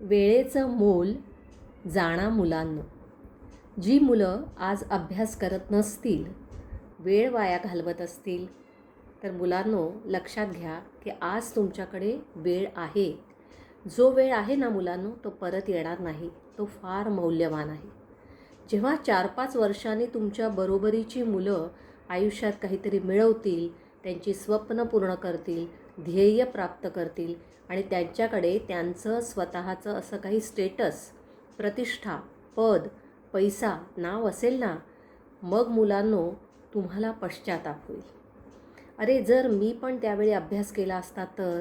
वेळेचं मोल जाणा मुलांनो. जी मुलं आज अभ्यास करत नसतील वेळ वाया घालवत असतील तर मुलांनो लक्षात घ्या की आज तुमच्याकडे वेळ आहे. जो वेळ आहे ना मुलांनो तो परत येणार नाही. तो फार मौल्यवान आहे. जेव्हा चार पाच वर्षांनी तुमच्या बरोबरीची मुलं आयुष्यात काहीतरी मिळवतील त्यांची स्वप्न पूर्ण करतील ध्येय प्राप्त करतील आणि त्यांच्याकडे त्यांचं स्वतःचं असं काही स्टेटस प्रतिष्ठा पद पैसा नाव असेल ना मग मुलांनो तुम्हाला पश्चाताप होईल. अरे जर मी पण त्यावेळी अभ्यास केला असता तर?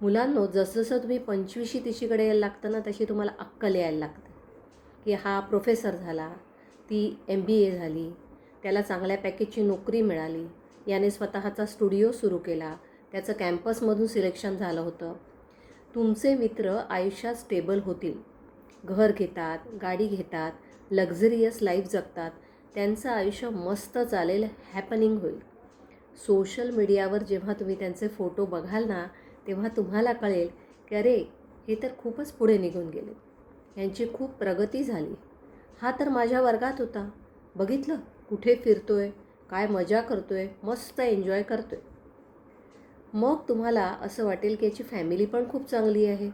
मुलांनो जसजसं तुम्ही पंचवीशी तिशीकडे यायला लागतं ना तशी तुम्हाला अक्कल यायला लागते. की हा प्रोफेसर झाला ती एम बी ए झाली त्याला चांगल्या पॅकेजची नोकरी मिळाली याने स्वतःचा स्टुडिओ सुरू केला. त्याचं कॅम्पसमधून सिलेक्शन झालं होतं. तुमचे मित्र आयुष्यात स्टेबल होतील. घर घेतात गाडी घेतात लक्झरियस लाईफ जगतात. त्यांचं आयुष्य मस्त चालेल हॅपनिंग होईल. सोशल मीडियावर जेव्हा तुम्ही त्यांचे फोटो बघाल ना तेव्हा तुम्हाला कळेल की अरे हे तर खूपच पुढे निघून गेले. यांची खूप प्रगती झाली. हा तर माझ्या वर्गात होता. बघितलं? कुठे फिरतोय? काय मजा करतो आहे मस्त एन्जॉय करतो आहे मग तुम्हाला असं वाटेल की याची फॅमिली पण खूप चांगली आहे.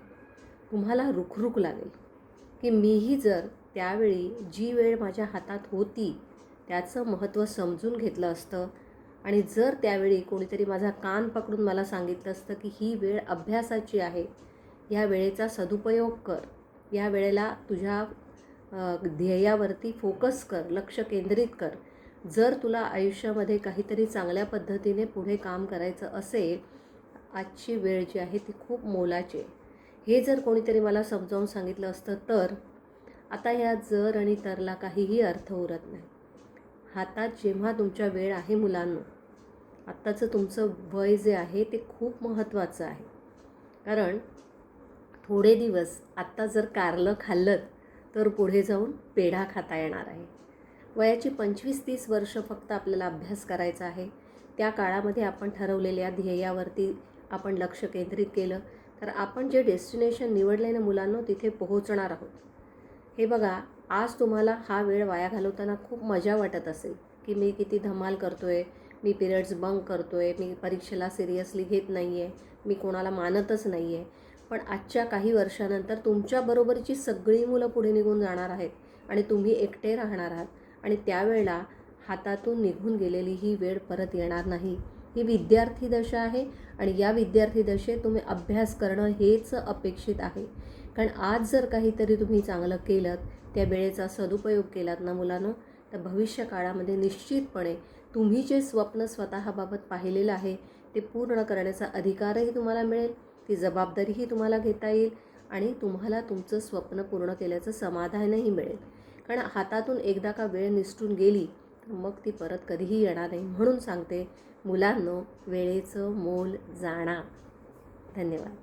तुम्हाला रुखरुख लागेल की मीही जर त्यावेळी जी वेळ माझ्या हातात होती त्याचं महत्त्व समजून घेतलं असतं आणि जर त्यावेळी कोणीतरी माझा कान पकडून मला सांगितलं असतं की ही वेळ अभ्यासाची आहे या वेळेचा सदुपयोग कर. या वेळेला तुझ्या ध्येयावरती फोकस कर लक्ष केंद्रित कर. जर तुला आयुष्यामध्ये काहीतरी चांगल्या पद्धतीने पुढे काम करायचं असेल आजची वेळ जी आहे ती खूप मोलाची आहे. हे जर कोणीतरी मला समजावून सांगितलं असतं तर आता ह्या जर आणि तरला काहीही अर्थ उरत नाही. हातात जेव्हा तुमच्या वेळ आहे मुलांनो आत्ताचं तुमचं वय जे आहे ते खूप महत्त्वाचं आहे. कारण थोडे दिवस आत्ता जर कारलं खाल्लं तर पुढे जाऊन पेढा खाता येणार आहे. वयाची पंचवीस तीस वर्ष फक्त आपल्याला अभ्यास करायचा आहे. त्या काळामध्ये आपण ठरवलेल्या ध्येयावरती आपण लक्ष केंद्रित केलं तर आपण जे डेस्टिनेशन निवडले ना मुलांना तिथे पोहोचणार आहोत. हे बघा आज तुम्हाला हा वेळ वाया घालवताना खूप मजा वाटत असेल की मी किती धमाल करतो आहे मी पिरियड्स बंक करतो आहे मी परीक्षेला सिरियसली घेत नाही आहे मी कोणाला मानतच नाही आहे पण आजच्या काही वर्षानंतर तुमच्याबरोबरची सगळी मुलं पुढे निघून जाणार आहेत आणि तुम्ही एकटे राहणार आहात. आणि त्यावेळेला हातातून निघून गेलेली ही वेळ परत येणार नाही. ही विद्यार्थी दशा आहे आणि या विद्यार्थी दशेत तुम्ही अभ्यास करणं हेच अपेक्षित आहे. कारण आज जर काहीतरी तुम्ही चांगलं केलं त्या वेळेचा सदुपयोग केलात ना मुलांनो तर भविष्य काळामध्ये निश्चितपणे तुम्ही जे स्वप्न स्वतःबाबत पाहिलेलं आहे ते पूर्ण करण्याचा अधिकारही तुम्हाला मिळेल ती जबाबदारीही तुम्हाला घेता येईल आणि तुम्हाला तुमचं स्वप्न पूर्ण केल्याचं समाधानही मिळेल. कारण हातातून एकदा का वेळ निसटून गेली तर मग ती परत कधीही येणार नाही म्हणून सांगते मुलांनो वेळेचं मोल जाणा. धन्यवाद.